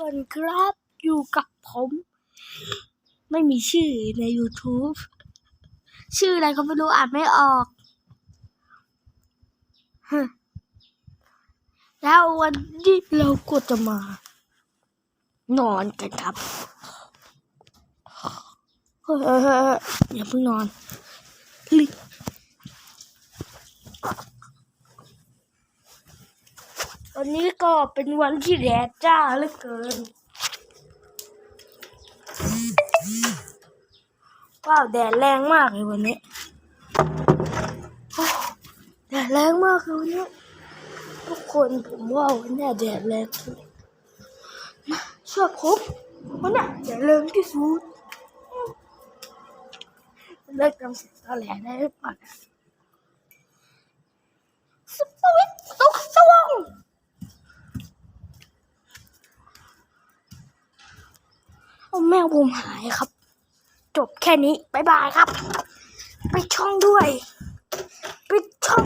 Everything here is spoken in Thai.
ก่อนครับอยู่กับผม ไม่มีชื่อใน YouTube ชื่ออะไรก็ไม่รู้อ่านไม่ออกแล้ววันนี้เราก็จะมา นอนกันครับยเฮ้ยเฮ้ยเฮ้ยอย่าเพิ่งนอนลิ วันนี้ก็เป็นวันที่แดดจ้าเหลือเกิน ว้าวแดดแรงมากเลยวันนี้แดดแรงมากเลยวันนี้ทุกคนผมว่าวันนี้แดดแรงสุดนะเชื่อผมวันนี้แดดแรงที่สุดเลิกทำเสียงตอแหลได้หรือเปล่านะสปวิตตกสว่างเอา แมวผมหายครับ จบแค่นี้บายบายครับ ไปช่องด้วย ไปช่อง